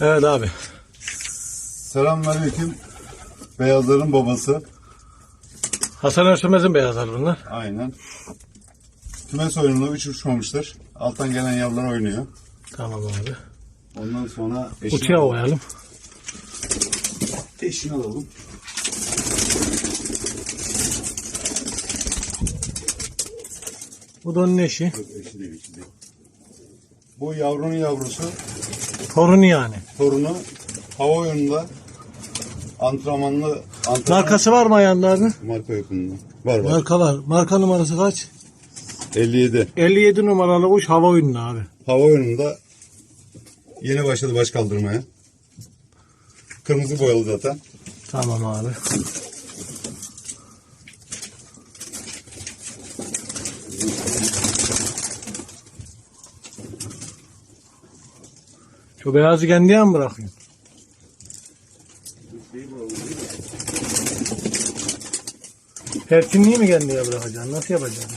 Evet abi. Selamünaleyküm. Beyazların babası. Hasan Özsümez'in beyazları bunlar. Aynen. Kümes oyununda üç uçmamıştır. Alttan gelen yavrular oynuyor. Tamam abi. Ondan sonra eşini, Uçuya koyalım. eşini alalım. Bu da onun eşi. Yok eşi değil, eşi değil. Bu yavrunun yavrusu, Torunu yani. torunu hava oyununda antrenmanlı antrenman Markası var mı ayağında? marka yok bunda. Var var. Marka var. Marka numarası kaç? 57. 57 numaralı kuş hava oyunu abi. Hava oyununda yeni başladı baş kaldırmaya. Kırmızı boyalı zaten. Tamam abi. Şu beyazı kendiye mi bırakıyorsun? Perçinliği mi kendiye bırakacaksın? Nasıl yapacaksın?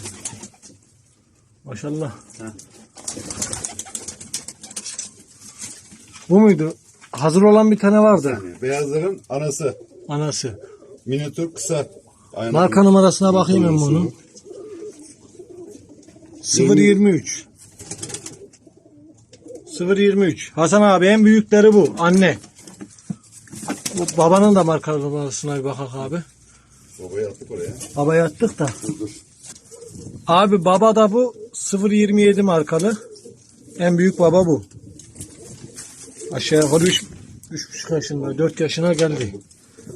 Maşallah. Heh. Bu muydu? Hazır olan bir tane vardı. Beyazların anası. Anası. Minitür kısa. Aynen. Marka numarasına bakayım ben bunun. numarası. 023. 023. Hasan abi en büyükleri bu. Anne. Bu babanın da marka numarasına bir bakak abi. Babayı attık oraya. Babaya attık da. Dur dur. Abi baba da bu 027 markalı. En büyük baba bu. Aşağı yukarı 3 3,5 yaşında, 4 yaşına geldi.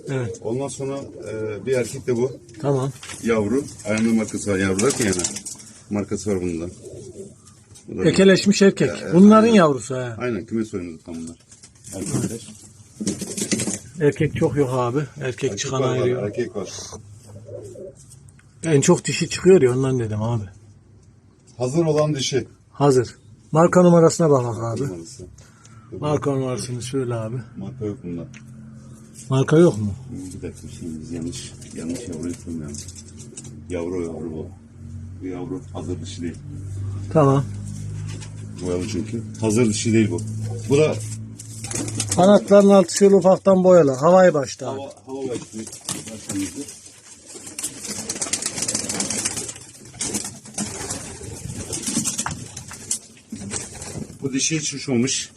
Evet, Ondan sonra e, bir erkek de bu. tamam. Yavru. Ayağında markası var. Yavrular ki yana. Markası var bunda. Da- Ekeleşmiş erkek. Ya, Bunların aynen. yavrusu ha. Aynen kümes oynadı tam bunlar. Erkekler. Erkek çok yok abi. Erkek, Erkek çıkan var, ayırıyor. Erkek var. En çok dişi çıkıyor ya ondan dedim abi. Hazır olan dişi. Hazır. Marka numarasına bakak abi. Numarası. Marka numarasını söyle abi. Marka yok bunda. Marka yok mu? Bir dakika şimdi biz yanlış yanlış yavru yapıyorum Yavru yavru bu. Bu yavru hazır dişi değil. Tamam. Boyalı çünkü. Hazır dişi değil bu. Bu da Kanatların altı şöyle ufaktan boyalı. Havai başta hava, hava başlığı. başlığımızı. Bu dişi hiç uçmamış.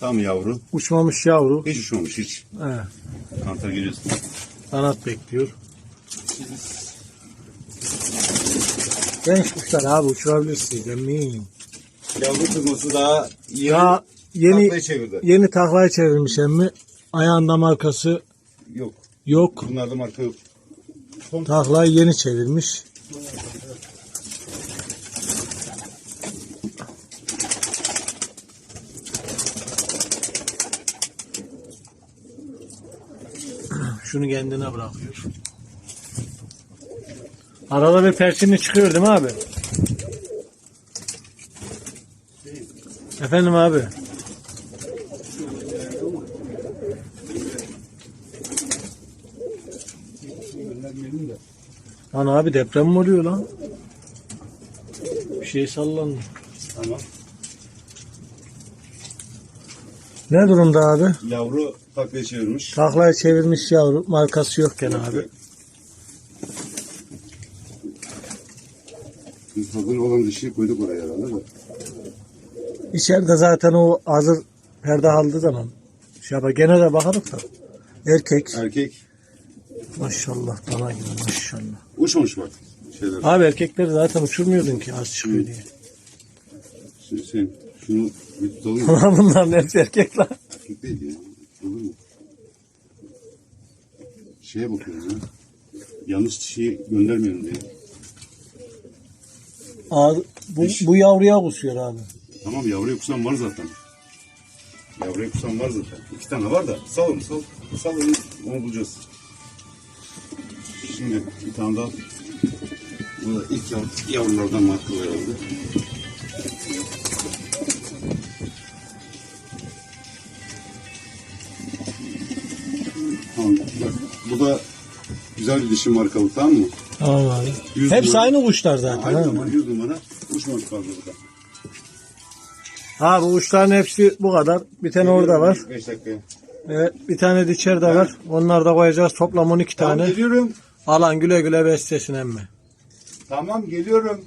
Tam yavru. Uçmamış yavru. Hiç uçmamış hiç. Evet. Kantar geliyorsun. Kanat bekliyor. Genç kuşlar abi uçurabilirsiniz. Emin. Yavru kızması daha yeni Ya yeni taklaya çevirdi. yeni taklayı çevirmiş emmi. Ayağında markası Yok. yok. Bunlarda marka yok. Taklayı yeni çevirmiş. Şunu kendine bırakıyor. Arada bir perçinli çıkıyor değil mi abi? Efendim abi. Lan abi deprem mi oluyor lan? Bir şey sallandı. Tamam. Ne durumda abi? Yavru taklaya çevirmiş. Taklayı çevirmiş yavru. Markası yok gene abi. Biz hazır olan dişiyi koyduk oraya herhalde de. İçeride zaten o hazır perde aldığı zaman şey yapar. Gene de bakalım da. Erkek. Erkek Maşallah dana gibi maşallah. uçmamış bak. Şeyler. Abi erkekleri zaten uçurmuyordun ki az çıkıyor diye. Şimdi sen şunu bir tutalım mı? Ama bunların hepsi erkek lan. Erkek değil ya. Olur mu? Şeye bakıyoruz ya. Yanlış dişiyi göndermeyelim diye. Abi, bu, bu yavruya kusuyor abi. Tamam yavruya kusan var zaten. Yavruya kusan var zaten. İki tane var da salın sal. Salın onu bulacağız. Şimdi bir tane daha. Bu da ilk yav yavrulardan markalı. Tamam bak bu da güzel bir dişi markalı tamam mı? Tamam abi. Hepsi numara. aynı kuşlar zaten. Aynı numara 100 numara uçmamış fazla burada. Ha bu uçların hepsi bu kadar. Bir tane orada var. 5 dakika. Evet, bir tane de içeride var. Onlar da koyacağız. Toplam 12 Tamam tane. geliyorum. Alan güle güle beslesin emmi. Tamam geliyorum.